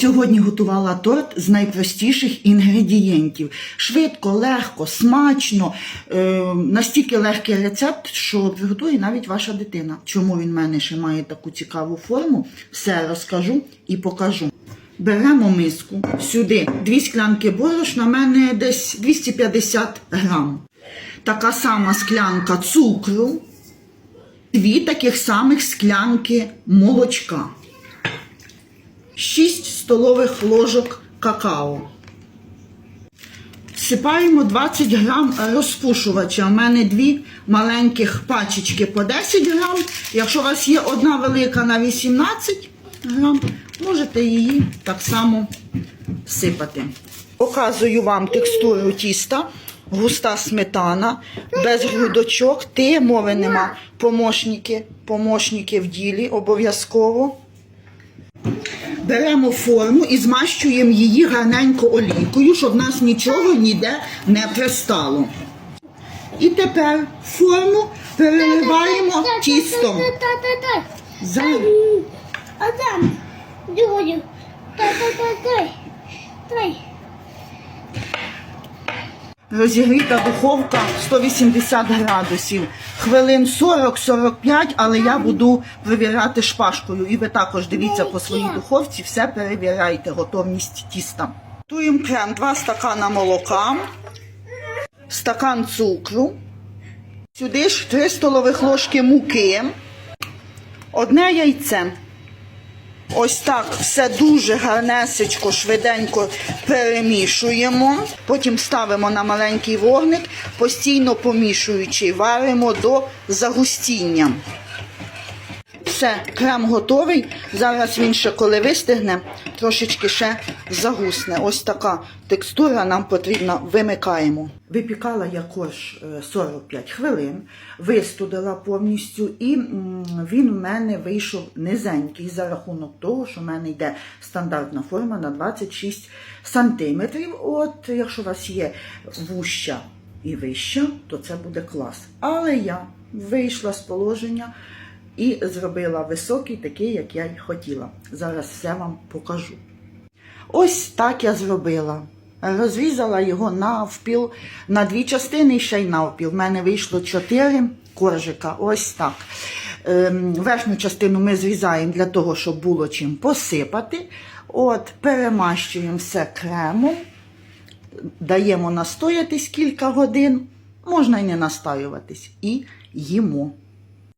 Сьогодні готувала торт з найпростіших інгредієнтів. Швидко, легко, смачно. Е, настільки легкий рецепт, що приготує навіть ваша дитина. Чому він в мене ще має таку цікаву форму, все розкажу і покажу. Беремо миску, сюди дві склянки борошна, в мене десь 250 грам. Така сама склянка цукру, дві таких самих склянки молочка. 6 столових ложок какао. Всипаємо 20 грам розпушувача. У мене дві маленьких пачечки по 10 грам. Якщо у вас є одна велика на 18 грам, можете її так само всипати. Показую вам текстуру тіста. Густа сметана, без грудочок, ти мови нема. Помощники, помощники в ділі обов'язково. Беремо форму і змащуємо її гарненько олійкою, щоб в нас нічого ніде не пристало. І тепер форму переливаємо тістом. Зараз. А там, дюдю. Та-та-та-та. Тай. Розігріта духовка 180 градусів. Хвилин 40-45, але я буду перевіряти шпажкою. І ви також дивіться по своїй духовці, все перевіряйте, готовність тіста. Готуємо крем 2 стакана молока, стакан цукру, сюди ж 3 столових ложки муки, одне яйце. Ось так все дуже гарнесечко, швиденько перемішуємо. Потім ставимо на маленький вогник, постійно помішуючи, варимо до загустіння. Все, крем готовий. Зараз він ще коли вистигне, трошечки ще загусне. Ось така текстура нам потрібна. Вимикаємо. Випікала я корж е, 45 хвилин, вистудила повністю, і він в мене вийшов низенький за рахунок того, що в мене йде стандартна форма на 26 сантиметрів. От, якщо у вас є вуща і вища, то це буде клас. Але я вийшла з положення і зробила високий, такий, як я й хотіла. Зараз все вам покажу. Ось так я зробила. Розрізала його навпіл, на дві частини і ще й навпіл. В мене вийшло чотири коржика. Ось так. Ем, верхню частину ми зрізаємо для того, щоб було чим посипати. От, перемащуємо все кремом, даємо настоятись кілька годин, можна й не настаюватись, і їмо.